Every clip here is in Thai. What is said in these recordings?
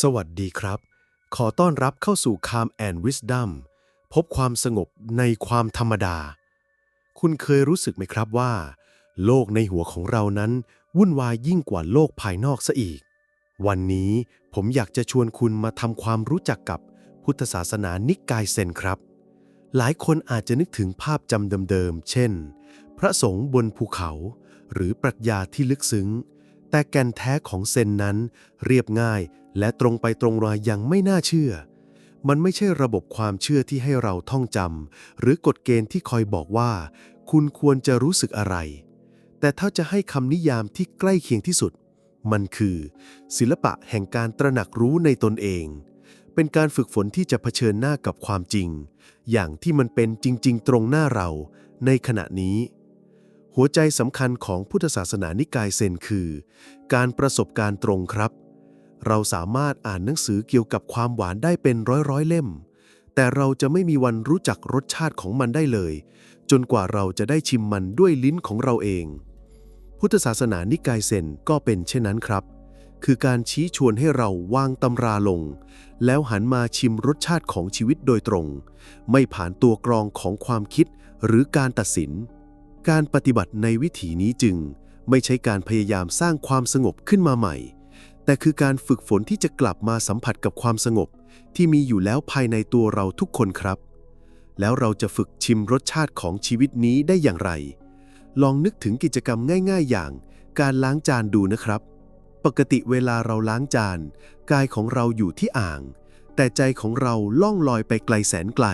สวัสดีครับ ขอต้อนรับเข้าสู่ Calm and Wisdom พบความสงบในความธรรมดา คุณเคยรู้สึกไหมครับว่า โลกในหัวของเรานั้น วุ่นวายยิ่งกว่าโลกภายนอกซะอีก วันนี้ผมอยากจะชวนคุณมาทำความรู้จักกับพุทธศาสนานิกายเซนครับ หลายคนอาจจะนึกถึงภาพจำเดิมๆ เช่น พระสงฆ์บนภูเขา หรือปรัชญาที่ลึกซึ้ง แต่แก่นแท้ของเซนนั้น เรียบง่ายและตรงไปตรงมาอย่างไม่น่าเชื่อ มันไม่ใช่ระบบความเชื่อที่ให้เราท่องจำหรือกฎเกณฑ์ที่คอยบอกว่า คุณควรจะรู้สึกอะไร แต่ถ้าจะให้คำนิยามที่ใกล้เคียงที่สุด มันคือ ศิลปะแห่งการตระหนักรู้ในตนเอง เป็นการฝึกฝนที่จะเผชิญหน้ากับความจริง อย่างที่มันเป็นจริง ๆ ตรงหน้าเรา ในขณะนี้ หัวใจสำคัญของพุทธศาสนานิกายเซนคือ การประสบการณ์ตรงครับ เราสามารถอ่านหนังสือเกี่ยวกับความหวานได้เป็นร้อยร้อยเล่ม แต่เราจะไม่มีวันรู้จักรสชาติของมันได้เลย จนกว่าเราจะได้ชิมมันด้วยลิ้นของเราเอง พุทธศาสนานิกายเซนก็เป็นเช่นนั้นครับ คือการชี้ชวนให้เราวางตำราลง แล้วหันมาชิมรสชาติของชีวิตโดยตรง ไม่ผ่านตัวกรองของความคิดหรือการตัดสิน การปฏิบัติในวิถีนี้จึง ไม่ใช่การพยายามสร้างความสงบขึ้นมาใหม่ แต่คือการฝึกฝนที่จะกลับมาสัมผัสกับความสงบ ที่มีอยู่แล้วภายในตัวเราทุกคนครับ แล้วเราจะฝึกชิมรสชาติของชีวิตนี้ได้อย่างไร ลองนึกถึงกิจกรรมง่าย ๆ อย่าง การล้างจานดูนะครับ ปกติเวลาเราล้างจาน กายของเราอยู่ที่อ่าง แต่ใจของเราล่องลอยไปไกลแสนไกล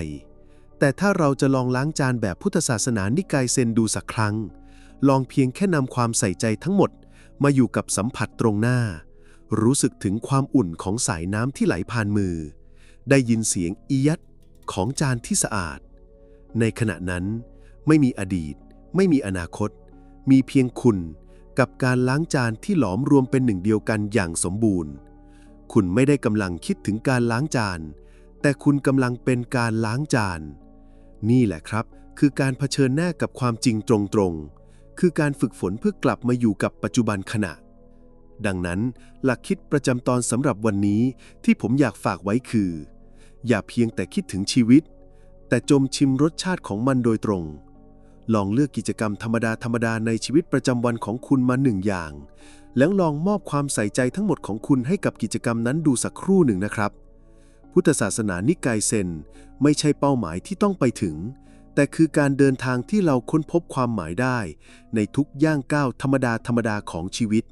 แต่ถ้าเราจะลองล้างจานแบบพุทธศาสนานิกายเซนดูสักครั้ง ลองเพียงแค่นำความใส่ใจทั้งหมด มาอยู่กับสัมผัสตรงหน้า รู้สึกถึงความอุ่นของสายน้ำที่ไหลผ่านมือ ได้ยินเสียงอียัดของจานที่สะอาด ในขณะนั้น ไม่มีอดีต ไม่มีอนาคต มีเพียงคุณกับการล้างจานที่หลอมรวมเป็นหนึ่งเดียวกันอย่างสมบูรณ์ คุณไม่ได้กำลังคิดถึงการล้างจาน แต่คุณกำลังเป็นการล้างจาน นี่แหละครับ คือการเผชิญหน้ากับความจริงตรงๆ คือการฝึกฝนเพื่อกลับมาอยู่กับปัจจุบันขณะ ดังนั้น หลักคิดประจำตอนสำหรับวันนี้ที่ผมอยากฝากไว้คือ อย่าเพียงแต่คิดถึงชีวิต แต่จมชิมรสชาติของมันโดยตรงลองเลือกกิจกรรมธรรมดาธรรมดาในชีวิตประจำวันของคุณมาหนึ่งอย่าง แล้วลองมอบความใส่ใจทั้งหมดของคุณให้กับกิจกรรมนั้นดูสักครู่หนึ่งนะครับ พุทธศาสนานิกายเซนไม่ใช่เป้าหมายที่ต้องไปถึง แต่คือการเดินทางที่เราค้นพบความหมายได้ ในทุกย่างก้าวธรรมดาธรรมดาของชีวิต